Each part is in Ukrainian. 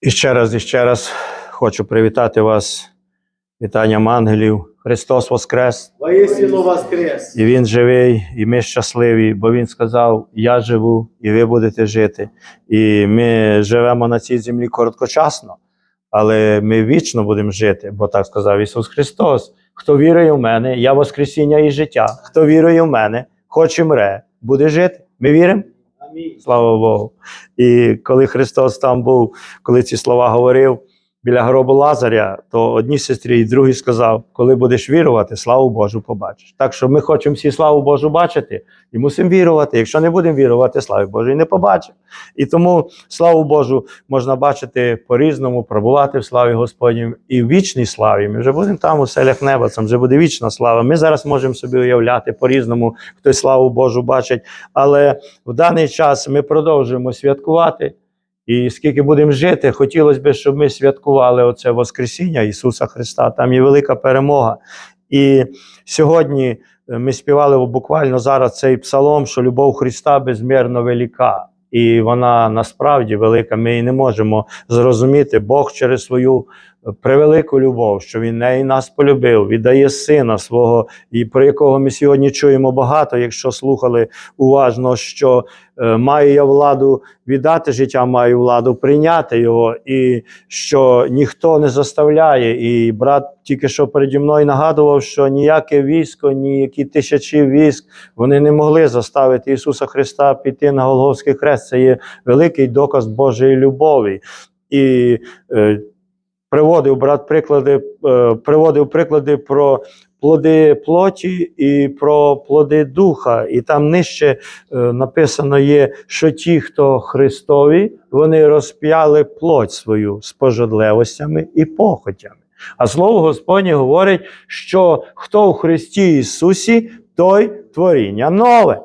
І ще раз, і ще раз хочу привітати вас вітанням ангелів. Христос Воскрес! Воістину воскрес! І Він живий, і ми щасливі, бо Він сказав: Я живу, і ви будете жити. І ми живемо на цій землі короткочасно, але ми вічно будемо жити, бо так сказав Ісус Христос. Хто вірує в мене, я Воскресіння і життя. Хто вірує в мене, хоч і мре, буде жити. Ми віримо? Слава Богу. І коли Христос там був, коли ці слова говорив біля гробу Лазаря, то одній сестрі і другій сказав: коли будеш вірувати, славу Божу побачиш. Так що ми хочемо всі славу Божу бачити і мусимо вірувати. Якщо не будемо вірувати, слави Божої не побачимо. І тому славу Божу можна бачити по-різному, пробувати в славі Господнім і в вічній славі. Ми вже будемо там у селях неба, це вже буде вічна слава. Ми зараз можемо собі уявляти по-різному, хтось славу Божу бачить. Але в даний час ми продовжуємо святкувати. І скільки будемо жити, хотілося б, щоб ми святкували оце Воскресіння Ісуса Христа. Там є велика перемога. І сьогодні е, ми співали буквально зараз цей псалом, що любов Христа безмірно велика. І вона насправді велика. Ми її не можемо зрозуміти. Бог через свою превелику любов, що Він неї нас полюбив, віддає сина свого, і про якого ми сьогодні чуємо багато, якщо слухали уважно, що е, маю я владу віддати життя, маю владу прийняти його, і що ніхто не заставляє. І брат тільки що переді мною нагадував, що ніяке військо, ніякі тисячі військ вони не могли заставити Ісуса Христа піти на Голговський хрест. Це є великий доказ Божої любові. І е, приводив брат приклади, е, приводив приклади про плоди плоті і про плоди духа. І там нижче е, написано є, що ті, хто Христові, вони розп'яли плоть свою з пожадливостями і похотями. А слово Господнє говорить, що хто у Христі Ісусі, той творіння нове.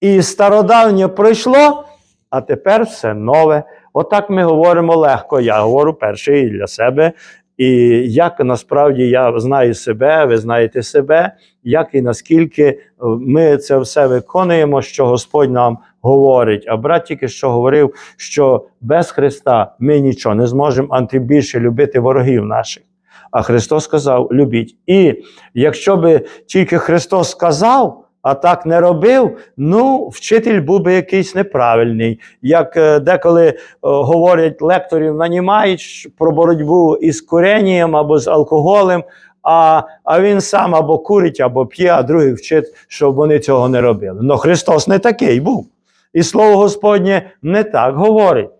І стародавнє пройшло, а тепер все нове. Отак ми говоримо легко. Я говорю перший для себе. І як насправді я знаю себе, ви знаєте себе, як і наскільки е, ми це все виконуємо, що Господь нам говорить. А брат тільки що говорив, що без Христа ми нічого не зможемо, а тим більше любити ворогів наших. А Христос сказав: любіть. І якщо би тільки Христос сказав, а так не робив, ну, вчитель був би якийсь неправильний. Як е, деколи е, говорять лекторів, нанімають про боротьбу із куренням або з алкоголем, а, а він сам або курить, або п'є, а других вчить, щоб вони цього не робили. Но Христос не такий був. І слово Господнє не так говорить.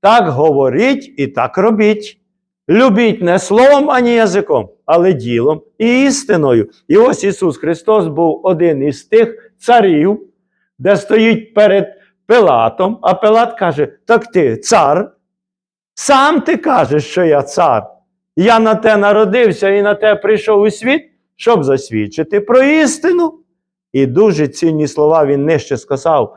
Так говоріть і так робіть. Любіть не словом, ані язиком, але ділом і істиною. І ось Ісус Христос був один із тих царів, де стоїть перед Пилатом, а Пилат каже: Так ти цар, сам ти кажеш, що я цар. Я на те народився і на те прийшов у світ, щоб засвідчити про істину. І дуже цінні слова він нижче сказав.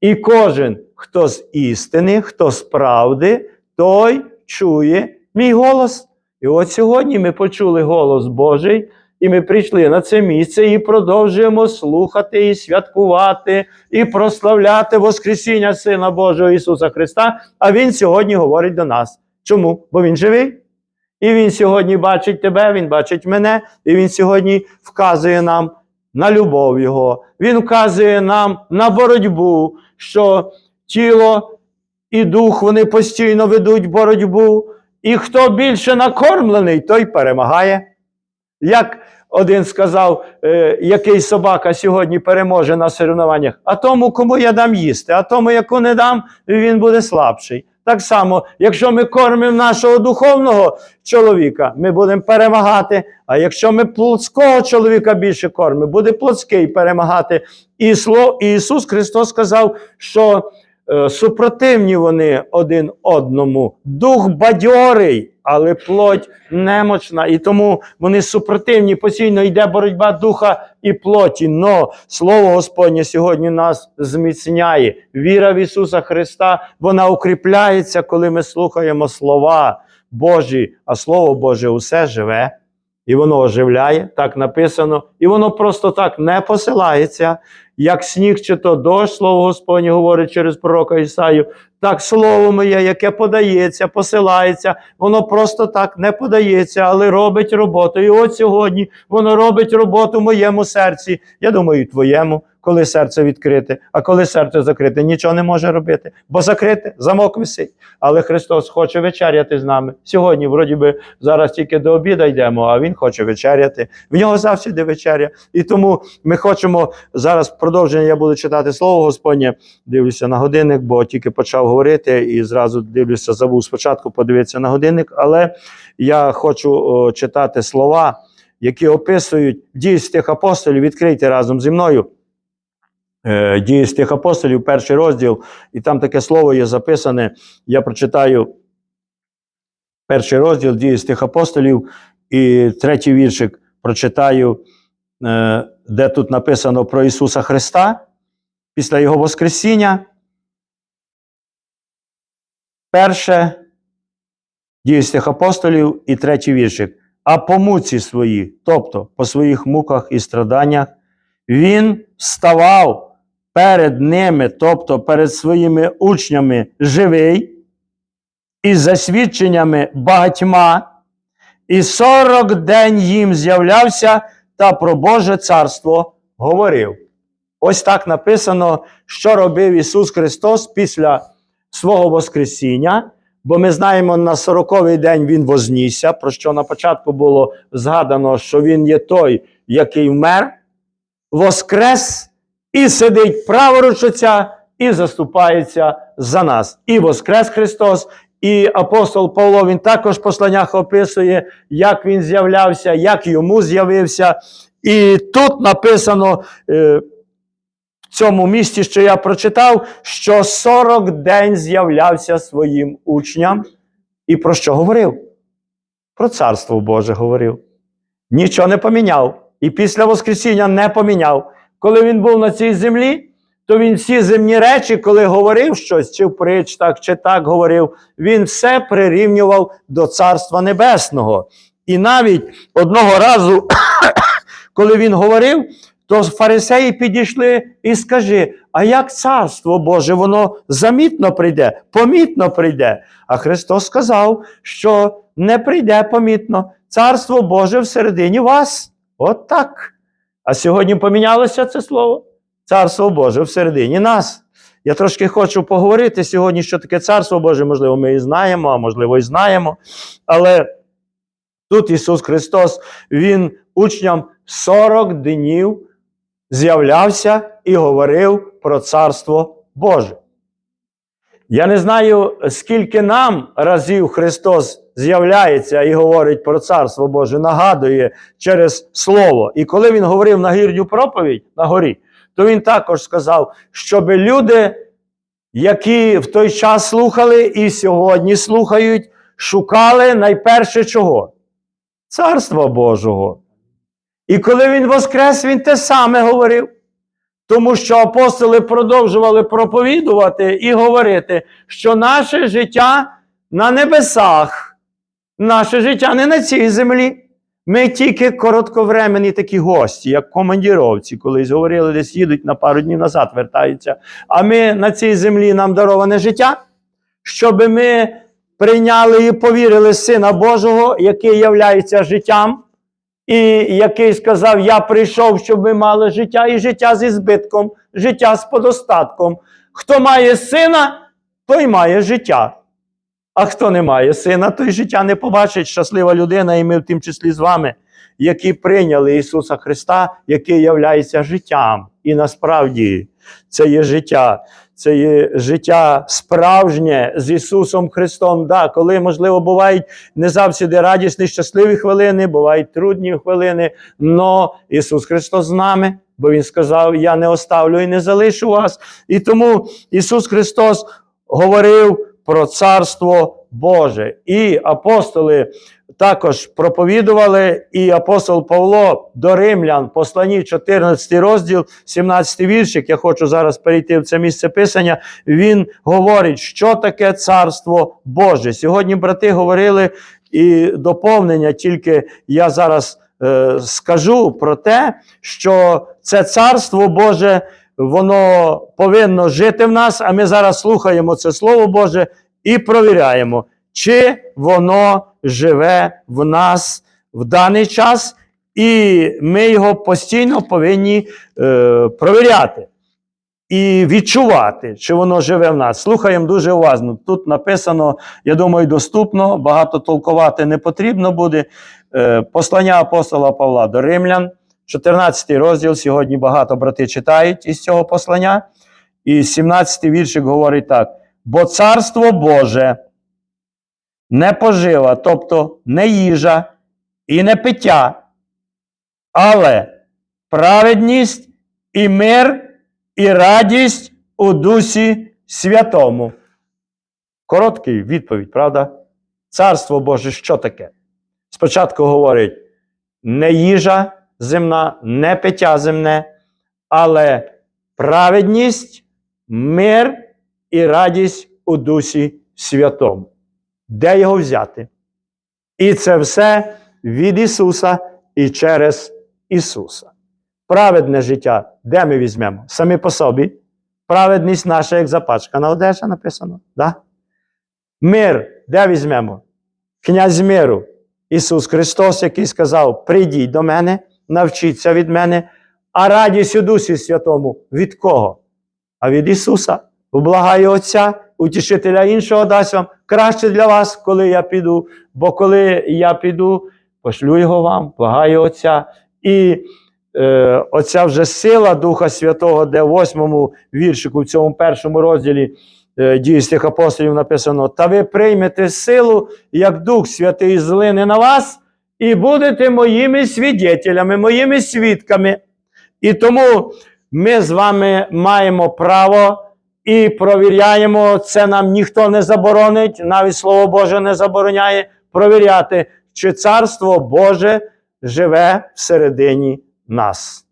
І кожен, хто з істини, хто з правди, той чує мій голос. І от сьогодні ми почули голос Божий, і ми прийшли на це місце і продовжуємо слухати і святкувати, і прославляти Воскресіння Сина Божого Ісуса Христа. А Він сьогодні говорить до нас. Чому? Бо Він живий. І Він сьогодні бачить тебе, Він бачить мене, і Він сьогодні вказує нам на любов Його. Він вказує нам на боротьбу, що тіло і дух вони постійно ведуть боротьбу. І хто більше накормлений, той перемагає. Як один сказав, е, який собака сьогодні переможе на соревнованнях, а тому, кому я дам їсти, а тому, яку не дам, він буде слабший. Так само, якщо ми кормимо нашого духовного чоловіка, ми будемо перемагати. А якщо ми плотського чоловіка більше кормимо, буде плотський перемагати. І Ісус Христос сказав, що супротивні вони один одному. Дух бадьорий, але плоть немочна. І тому вони супротивні. Постійно йде боротьба духа і плоті. Но слово Господнє сьогодні нас зміцняє. Віра в Ісуса Христа, вона укріпляється, коли ми слухаємо слова Божі, а Слово Боже усе живе. І воно оживляє, так написано, і воно просто так не посилається, як сніг чи то дощ, слово Господнє говорить через пророка Ісаю, так слово моє, яке подається, посилається, воно просто так не подається, але робить роботу. І от сьогодні воно робить роботу в моєму серці. Я думаю, і твоєму, коли серце відкрите, а коли серце закрите, нічого не може робити, бо закрите, замок висить. Але Христос хоче вечеряти з нами. Сьогодні, вроді би, зараз тільки до обіда йдемо, а Він хоче вечеряти. В нього завжди вечеря. І тому ми хочемо зараз продовження. Я буду читати слово Господнє. Дивлюся на годинник, бо тільки почав говорити і зразу дивлюся, забув спочатку подивитися на годинник. Але я хочу о, читати слова, які описують дії з тих апостолів. Відкрийте разом зі мною. Е, Дії з тих апостолів, перший розділ, і там таке слово є записане. Я прочитаю перший розділ дії з тих апостолів, і третій віршик прочитаю, е, де тут написано про Ісуса Христа після Його Воскресіння. Перше дії з тих апостолів і третій віршик. А по муці своїй, тобто по своїх муках і страданнях, він ставав перед ними, тобто перед своїми учнями, живий, із засвідченнями багатьма, і сорок день їм з'являвся та про Боже царство говорив. Ось так написано, що робив Ісус Христос після свого Воскресіння. Бо ми знаємо, на 40-й день Він вознісся, про що на початку було згадано, що Він є той, який вмер, воскрес і сидить праворуч Отця, і заступається за нас. І воскрес Христос, і апостол Павло він також в посланнях описує, як він з'являвся, як йому з'явився. І тут написано е, в цьому місці, що я прочитав, що 40 день з'являвся своїм учням. І про що говорив? Про царство Боже говорив. Нічого не поміняв. І після Воскресіння не поміняв. Коли він був на цій землі, то він всі земні речі, коли говорив щось, чи в причтах, чи так говорив, він все прирівнював до Царства Небесного. І навіть одного разу, коли він говорив, то фарисеї підійшли і скажи: а як царство Боже, воно замітно прийде, помітно прийде. А Христос сказав, що не прийде помітно. Царство Боже всередині вас. От так. А сьогодні помінялося це слово. Царство Боже всередині нас. Я трошки хочу поговорити сьогодні, що таке Царство Боже, можливо, ми і знаємо, а можливо, і знаємо. Але тут Ісус Христос, Він учням 40 днів з'являвся і говорив про Царство Боже. Я не знаю, скільки нам разів Христос з'являється і говорить про Царство Боже, нагадує через Слово. І коли Він говорив на гірню проповідь на горі, то Він також сказав, щоб люди, які в той час слухали і сьогодні слухають, шукали найперше чого? Царства Божого. І коли Він воскрес, Він те саме говорив. Тому що апостоли продовжували проповідувати і говорити, що наше життя на небесах, наше життя не на цій землі. Ми тільки коротковременні такі гості, як командіровці, колись говорили, десь їдуть на пару днів назад, вертаються. А ми на цій землі нам дароване життя, щоб ми прийняли і повірили Сина Божого, який являється життям. І який сказав: Я прийшов, щоб ми мали життя і життя зі збитком, життя з подостатком. Хто має сина, той має життя. А хто не має сина, той життя не побачить. Щаслива людина, і ми в тим числі з вами, які прийняли Ісуса Христа, який являється життям. І насправді це є життя. Це є життя справжнє з Ісусом Христом. Да, коли, можливо, бувають не завжди радісні, щасливі хвилини, бувають трудні хвилини. Но Ісус Христос з нами, бо Він сказав: Я не оставлю і не залишу вас. І тому Ісус Христос говорив про Царство Боже. І апостоли також проповідували, і апостол Павло до Римлян, послані 14 розділ, 17 віршик. Я хочу зараз перейти в це місце писання. Він говорить, що таке царство Боже. Сьогодні брати говорили і доповнення, тільки я зараз е, скажу про те, що це царство Боже, воно повинно жити в нас, а ми зараз слухаємо це Слово Боже і провіряємо, чи воно живе в нас в даний час, і ми його постійно повинні е, провіряти і відчувати, чи воно живе в нас. Слухаємо дуже уважно. Тут написано, я думаю, доступно, багато толкувати не потрібно буде. Е, Послання апостола Павла до Римлян, 14 розділ. Сьогодні багато брати читають із цього послання. І 17 віршик говорить так: бо царство Боже не пожива, тобто не їжа і не пиття, але праведність і мир і радість у Дусі Святому. Короткий відповідь, правда? Царство Боже, що таке? Спочатку говорить не їжа земна, не пиття земне, але праведність, мир і радість у Дусі Святому. Де його взяти? І це все від Ісуса і через Ісуса. Праведне життя, де ми візьмемо? Самі по собі. Праведність наша, як запачкана одежа написано. Да? Мир, де візьмемо? Князь миру, Ісус Христос, який сказав: Прийдіть до мене, навчіться від мене, а радість у Дусі Святому від кого? А від Ісуса. Облагає Отця, утішителя іншого дасть вам. Краще для вас, коли я піду, бо коли я піду, пошлю його вам, благаю Отця. І е, оця вже сила Духа Святого, де в восьмому віршику, в цьому першому розділі е, дії святих апостолів написано: Та ви приймете силу, як Дух Святий злине на вас, і будете моїми свідетелями, моїми свідками. І тому ми з вами маємо право і провіряємо, це нам ніхто не заборонить, навіть Слово Боже не забороняє провіряти, чи Царство Боже живе всередині нас.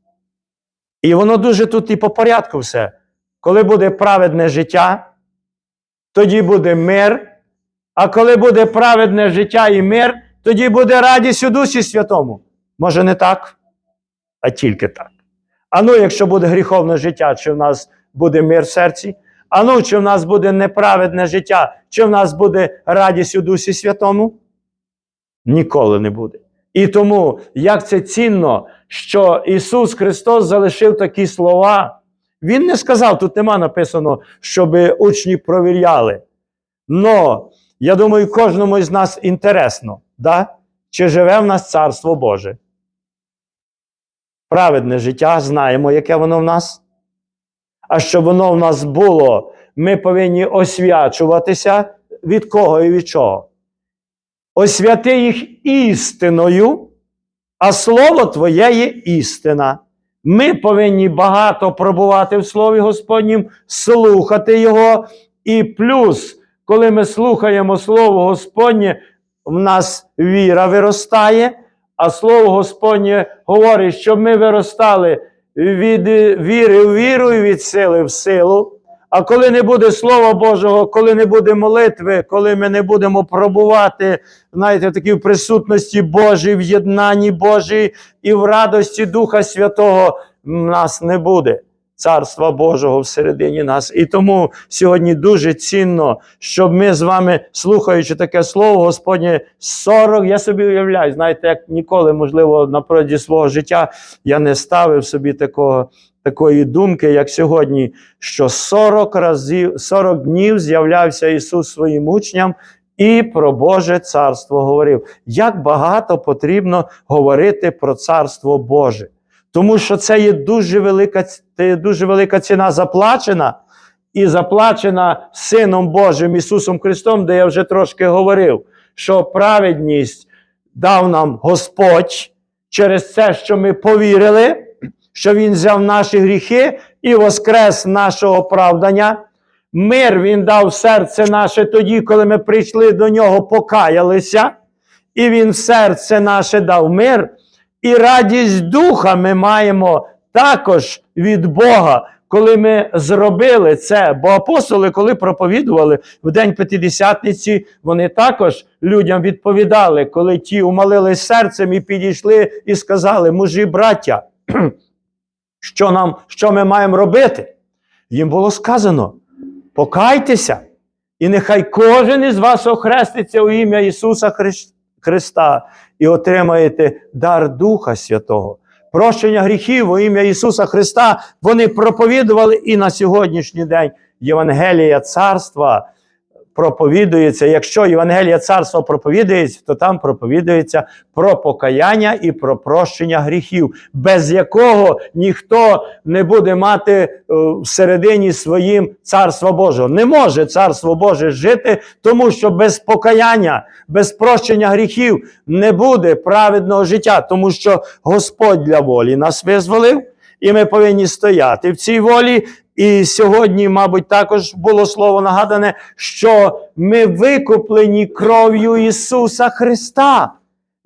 І воно дуже тут і по порядку все. Коли буде праведне життя, тоді буде мир. А коли буде праведне життя і мир, тоді буде радість у Дусі Святому. Може, не так, а тільки так. А ну, якщо буде гріховне життя, чи в нас буде мир в серці? А ну, чи в нас буде неправедне життя, чи в нас буде радість у Дусі Святому? Ніколи не буде. І тому, як це цінно, що Ісус Христос залишив такі слова. Він не сказав, тут нема написано, щоб учні провіряли. Но, я думаю, кожному із нас інтересно, да? чи живе в нас Царство Боже. Праведне життя, знаємо, яке воно в нас. А щоб воно в нас було, ми повинні освячуватися від кого і від чого. Освяти їх істиною, а слово Твоє є істина. Ми повинні багато пробувати в Слові Господнім, слухати Його. І плюс, коли ми слухаємо Слово Господнє, в нас віра виростає, а Слово Господнє говорить, щоб ми виростали від віри в віру і від сили в силу. А коли не буде Слова Божого, коли не буде молитви, коли ми не будемо пробувати, знаєте, такі в присутності Божій, в єднанні Божій і в радості Духа Святого, нас не буде Царства Божого всередині нас. І тому сьогодні дуже цінно, щоб ми з вами, слухаючи таке слово, Господнє, 40, я собі уявляю, знаєте, як ніколи, можливо, на протязі свого життя я не ставив собі такого такої думки, як сьогодні, що 40 разів, 40 днів з'являвся Ісус своїм учням і про Боже царство говорив. Як багато потрібно говорити про царство Боже. Тому що це є дуже велика, це є дуже велика ціна заплачена, і заплачена Сином Божим Ісусом Христом, де я вже трошки говорив, що праведність дав нам Господь через це, що ми повірили що Він взяв наші гріхи і воскрес нашого оправдання. Мир Він дав серце наше тоді, коли ми прийшли до нього, покаялися, і Він в серце наше дав мир. І радість духа ми маємо також від Бога, коли ми зробили це. Бо апостоли, коли проповідували в день П'ятидесятниці, вони також людям відповідали, коли ті умолились серцем і підійшли і сказали: мужі, браття, що нам, що ми маємо робити? Їм було сказано: покайтеся, і нехай кожен із вас охреститься у ім'я Ісуса Хрис- Христа і отримаєте дар Духа Святого. Прощення гріхів у ім'я Ісуса Христа вони проповідували і на сьогоднішній день Євангелія Царства проповідується. Якщо Євангелія Царства проповідується, то там проповідується про покаяння і про прощення гріхів, без якого ніхто не буде мати е, всередині своїм Царства Божого. Не може Царство Боже жити, тому що без покаяння, без прощення гріхів не буде праведного життя, тому що Господь для волі нас визволив, і ми повинні стояти в цій волі. І сьогодні, мабуть, також було слово нагадане, що ми викуплені кров'ю Ісуса Христа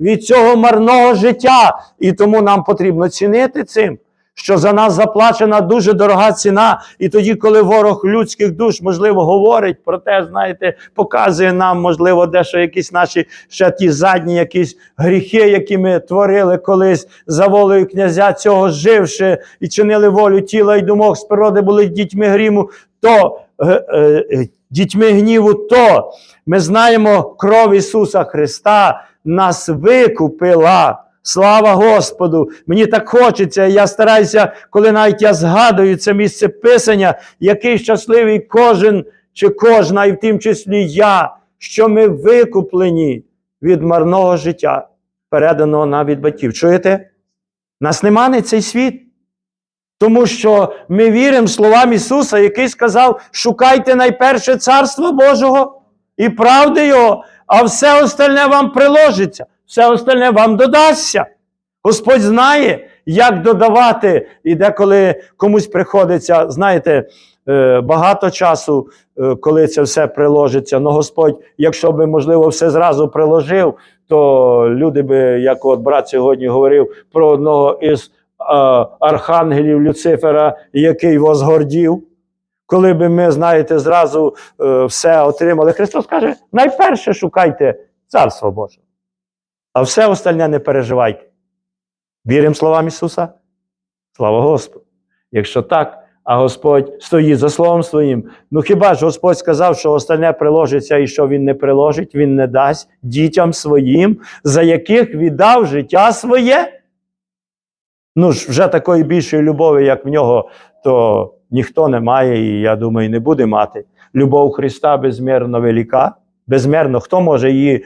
від цього марного життя. І тому нам потрібно цінити цим, що за нас заплачена дуже дорога ціна. І тоді, коли ворог людських душ, можливо, говорить про те, знаєте, показує нам, можливо, дещо якісь наші ще ті задні якісь гріхи, які ми творили колись за волею князя цього живши і чинили волю тіла і думок з природи були дітьми гріму, то е, е, дітьми гніву, то ми знаємо, кров Ісуса Христа нас викупила. Слава Господу! Мені так хочеться. Я стараюся, коли навіть я згадую це місце писання, який щасливий кожен чи кожна, і в тім числі я, що ми викуплені від марного життя, переданого нам від батьків. Чуєте? Нас нема не цей світ. Тому що ми віримо словам Ісуса, який сказав: шукайте найперше Царство Божого і правди Його, а все остальне вам приложиться, все остальне вам додасться. Господь знає, як додавати, і деколи комусь приходиться, знаєте, е, багато часу, е, коли це все приложиться. Ну, Господь, якщо би, можливо, все зразу приложив, то люди би, як от брат сьогодні говорив про одного із а, архангелів Люцифера, який возгордів. Коли би ми, знаєте, зразу е, все отримали, Христос каже: найперше шукайте Царство Боже, а все остальне не переживайте. Віримо словам Ісуса? Слава Господу! Якщо так, а Господь стоїть за словом своїм, ну хіба ж Господь сказав, що остальне приложиться і що Він не приложить, Він не дасть дітям своїм, за яких віддав життя своє? Ну ж, вже такої більшої любові, як в нього, то ніхто не має, і я думаю, не буде мати. Любов Христа безмірно велика. Безмірно, хто може її е,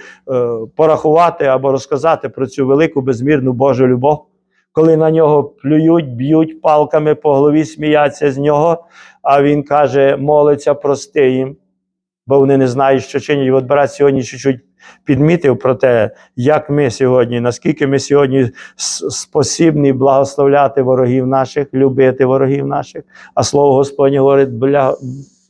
порахувати або розказати про цю велику безмірну Божу любов, коли на нього плюють, б'ють палками по голові, сміяться з нього, а він каже, молиться, прости їм, бо вони не знають, що чинять. От брат сьогодні чуть-чуть підмітив про те, як ми сьогодні, наскільки ми сьогодні спосібні благословляти ворогів наших, любити ворогів наших. А слово Господнє говорить, бля,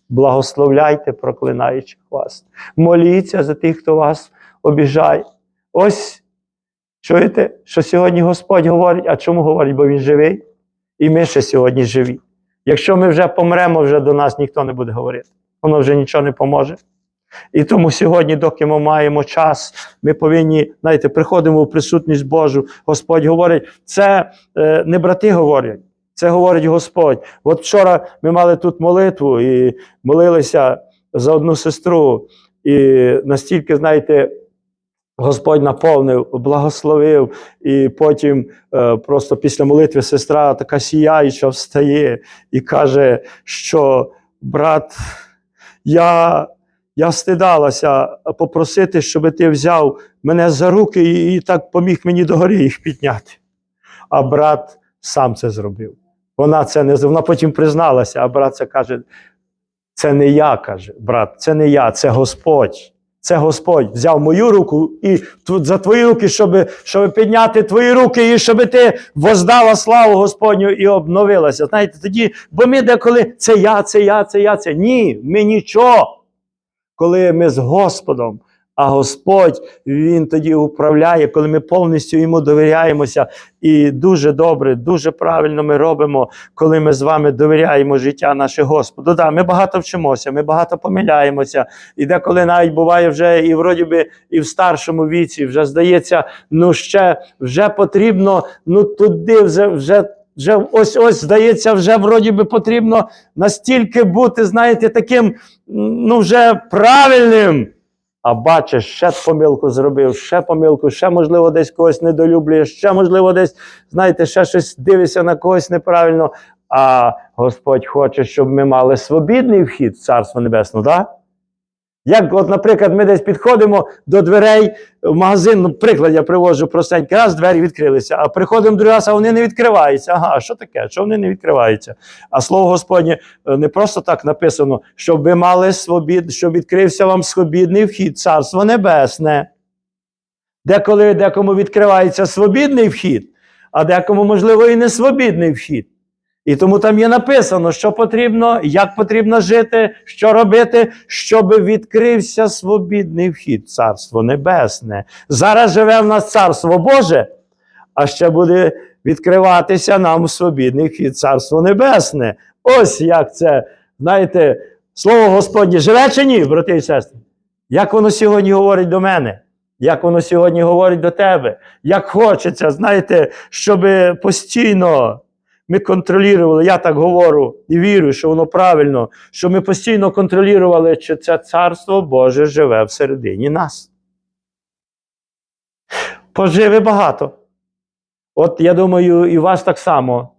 благословляйте, проклинаючих вас. Моліться за тих, хто вас обіжає. Ось чуєте, що сьогодні Господь говорить, а чому говорить? Бо Він живий, і ми ще сьогодні живі. Якщо ми вже помремо, вже до нас ніхто не буде говорити. Воно вже нічого не поможе. І тому сьогодні, доки ми маємо час, ми повинні, знаєте, приходимо в присутність Божу. Господь говорить, це е, не брати говорять, це говорить Господь. От вчора ми мали тут молитву і молилися за одну сестру, і настільки, знаєте, Господь наповнив, благословив, і потім е, просто після молитви сестра така сіяюча встає і каже, що брат, я, я стидалася попросити, щоб ти взяв мене за руки і, і так поміг мені догори їх підняти. А брат сам це зробив. Вона це не вона потім призналася, а брат каже: це не я, каже, брат, це не я, це Господь. Це Господь взяв мою руку і за твої руки, щоб, щоб підняти твої руки, і щоб ти воздала славу Господню і обновилася. Знаєте, тоді, бо ми деколи це я, це я, це я, це. Ні, ми нічого. Коли ми з Господом, А Господь Він тоді управляє, коли ми повністю йому довіряємося. І дуже добре, дуже правильно ми робимо, коли ми з вами довіряємо життя наше Господу. Да, ми багато вчимося, ми багато помиляємося. І деколи навіть буває вже і вроді би, і в старшому віці, вже здається, ну ще вже потрібно, ну туди вже. вже вже ось ось здається, вже вроді би потрібно настільки бути, знаєте, таким ну вже правильним. А бачиш, ще помилку зробив, ще помилку, ще, можливо, десь когось недолюблюєш, ще, можливо, десь, знаєте, ще щось дивишся на когось неправильно. А Господь хоче, щоб ми мали свобідний вхід в Царство Небесне, так? Як, от, наприклад, ми десь підходимо до дверей в магазин, ну, приклад я приводжу простенький, раз двері відкрилися, а приходимо другий раз, а вони не відкриваються. Ага, що таке? Що вони не відкриваються? А слово Господнє е, не просто так написано, щоб ви мали свобід, щоб відкрився вам свобідний вхід, Царство Небесне. Деколи декому відкривається свобідний вхід, а декому, можливо, і не свобідний вхід. І тому там є написано, що потрібно, як потрібно жити, що робити, щоб відкрився свобідний вхід, Царство Небесне. Зараз живе в нас Царство Боже, а ще буде відкриватися нам свобідний вхід, Царство Небесне. Ось як це, знаєте, слово Господнє живе чи ні, брати і сестри? Як воно сьогодні говорить до мене? Як воно сьогодні говорить до тебе? Як хочеться, знаєте, щоб постійно ми контролювали, я так говорю і вірю, що воно правильно, що ми постійно контролювали, чи це царство Боже живе всередині нас. Поживи багато. От я думаю, і вас так само.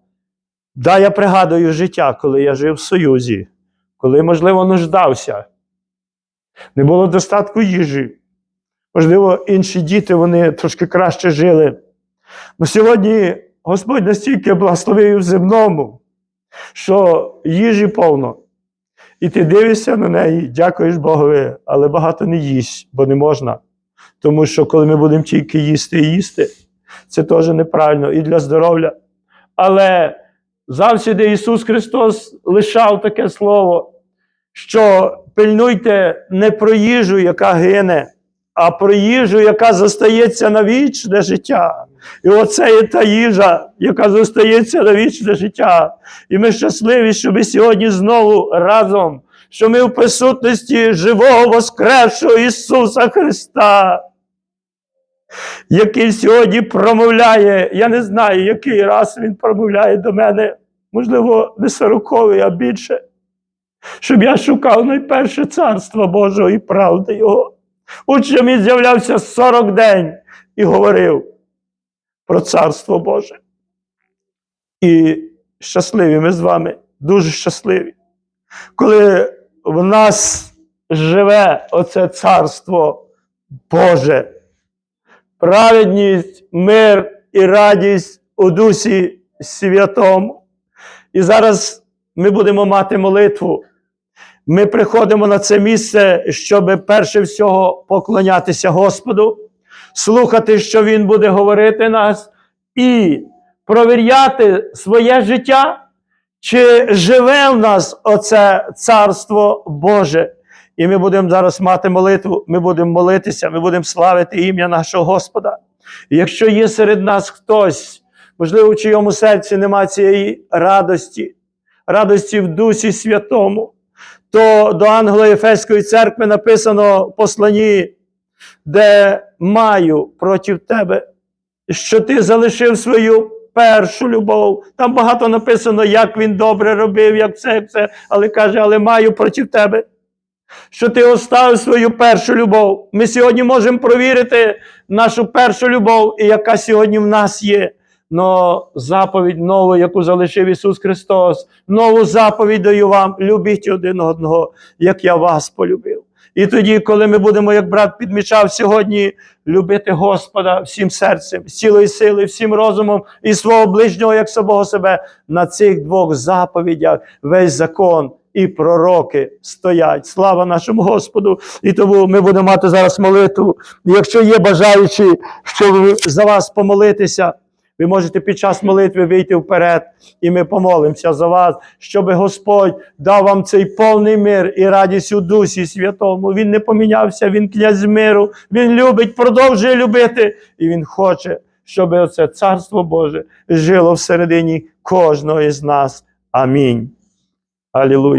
Да, я пригадую життя, коли я жив в Союзі, коли, можливо, нуждався. Не було достатку їжі. Можливо, інші діти вони трошки краще жили. Ну сьогодні Господь настільки благословив в земному, що їжі повно. І ти дивишся на неї, дякуєш Богові, але багато не їсть, бо не можна. Тому що коли ми будемо тільки їсти і їсти, це теж неправильно і для здоров'я. Але завжди Ісус Христос лишав таке слово, що пильнуйте не про їжу, яка гине, а про їжу, яка зостається на вічне життя. І оце є та їжа, яка зостається на вічне життя. І ми щасливі, що ми сьогодні знову разом, що ми в присутності живого Воскресшого Ісуса Христа, який сьогодні промовляє. Я не знаю, який раз Він промовляє до мене, можливо, не сороковий, а більше. Щоб я шукав найперше царство Божого і правди Його. Учням він з'являвся 40 день і говорив про Царство Боже. І щасливі ми з вами, дуже щасливі, коли в нас живе оце Царство Боже, праведність, мир і радість у Дусі Святому. І зараз ми будемо мати молитву. Ми приходимо на це місце, щоб перше всього поклонятися Господу, слухати, що Він буде говорити нас, і провіряти своє життя, чи живе в нас оце Царство Боже. І ми будемо зараз мати молитву, ми будемо молитися, ми будемо славити ім'я нашого Господа. І якщо є серед нас хтось, можливо, в чийому серці немає цієї радості, радості в Дусі Святому, то до Англо-Ефеської церкви написано в посланні, де маю проти тебе, що ти залишив свою першу любов. Там багато написано, як він добре робив, як це, як це, але каже, але маю проти тебе. Що ти оставив свою першу любов. Ми сьогодні можемо провірити нашу першу любов, і яка сьогодні в нас є. Но заповідь нову, яку залишив Ісус Христос, нову заповідь даю вам: любіть один одного, як я вас полюбив. І тоді, коли ми будемо, як брат підмічав сьогодні, любити Господа всім серцем, з цілої сили, всім розумом і свого ближнього, як самого себе, на цих двох заповідях весь закон і пророки стоять. Слава нашому Господу! І тому ми будемо мати зараз молитву. Якщо є бажаючі, щоб за вас помолитися, Ви можете під час молитви вийти вперед, і ми помолимося за вас, щоб Господь дав вам цей повний мир і радість у Дусі Святому. Він не помінявся, Він князь миру, Він любить, продовжує любити, і Він хоче, щоб оце Царство Боже жило всередині кожного із нас. Амінь. Алілуя.